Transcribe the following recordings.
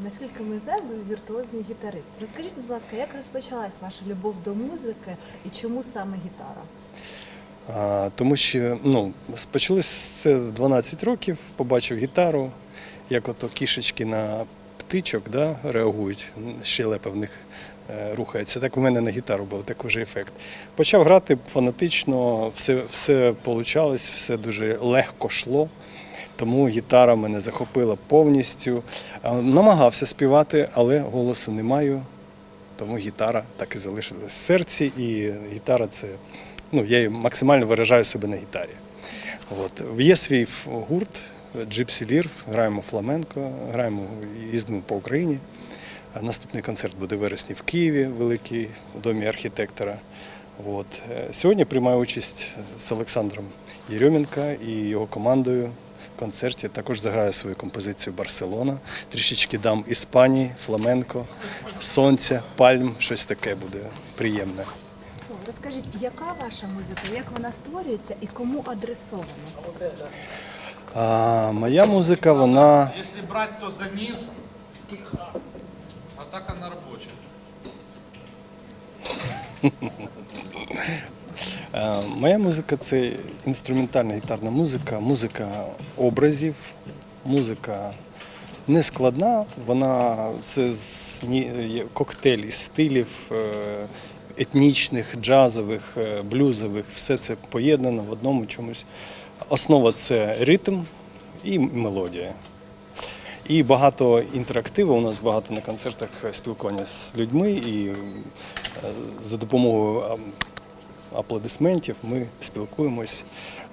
наскільки ми знаємо, ви віртуозний гітарист. Розкажіть, будь ласка, як розпочалась ваша любов до музики і чому саме гітара? А, тому що ну, почалось це в 12 років, побачив гітару, як ото кішечки на птичок да, реагують, щелепа в них е, рухається. Так в мене на гітару був такий же ефект. Почав грати фанатично, все, все вийшло, все дуже легко йшло. Тому гітара мене захопила повністю. Намагався співати, але голосу не маю. Тому гітара так і залишилась в серці, і гітара це ну, я максимально виражаю себе на гітарі. От. Є свій гурт Gypsy Lear, граємо фламенко, граємо, їздимо по Україні. Наступний концерт буде в вересні в Києві, великий, у домі архітектора. От. Е, Сьогодні приймаю участь з Олександром Єрьоменка і його командою концерті. Також заграю свою композицію Барселона. Трішечки дам Іспанії, фламенко, сонця, пальм, щось таке буде приємне. Розкажіть, яка ваша музика, як вона створюється і кому адресована? А, моя музика, вона Если брать, то за низ, а так она рабочая. Е, Моя музика це інструментальна гітарна музика, музика образів, музика не складна, вона це коктейль із стилів е, етнічних, джазових, е, блюзових, все це поєднано в одному чомусь. Основа це ритм і мелодія. І багато інтерактиву. У нас багато на концертах спілкування з людьми, і е, за допомогою аплодисментів ми спілкуємось,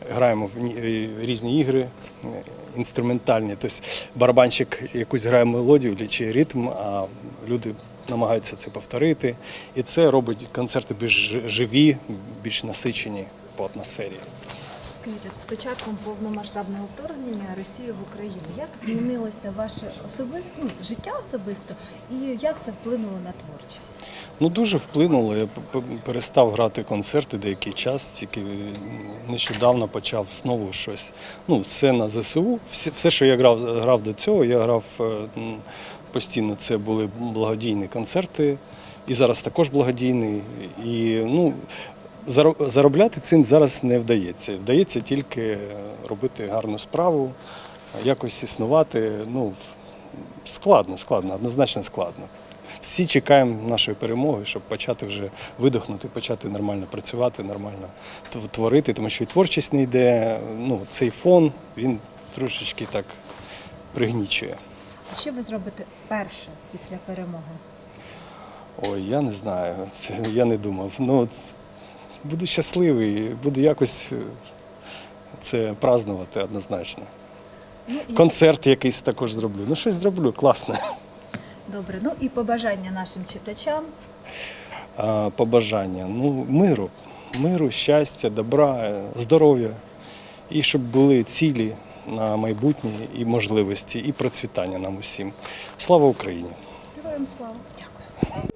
граємо в е, різні ігри е, інструментальні. Тобто барабанщик якусь грає мелодію чи ритм, а люди намагаються це повторити. І це робить концерти більш живі, більш насичені по атмосфері. Скажіть, з початком повномасштабного вторгнення Росії в Україну, як змінилося ваше особисте ну, життя особисто, і як це вплинуло на творчість? Ну дуже вплинуло. Я перестав грати концерти деякий час, тільки нещодавно почав знову щось. Ну, все на ЗСУ. Все, що я грав, грав до цього, я грав е, постійно. Це були благодійні концерти, і зараз також благодійний. І ну, заробляти цим зараз не вдається. Вдається тільки робити гарну справу, якось існувати. Ну, складно, складно, однозначно складно. Всі чекаємо нашої перемоги, щоб почати вже видохнути, почати нормально працювати, нормально творити, тому що і творчість не йде. Ну, цей фон він трошечки так пригнічує. Що ви зробите перше після перемоги? Ой, я не знаю, це я не думав. Ну, буду щасливий, буду якось е, це празднувати однозначно. Ну і Концерт якийсь також зроблю. Ну, щось зроблю, класне. добре. Ну і побажання нашим читачам. А, побажання. Ну, миру, миру, щастя, добра, е, здоров'я. І щоб були цілі на майбутнє і можливості, і процвітання нам усім. Слава Україні! Героям слава! Дякую.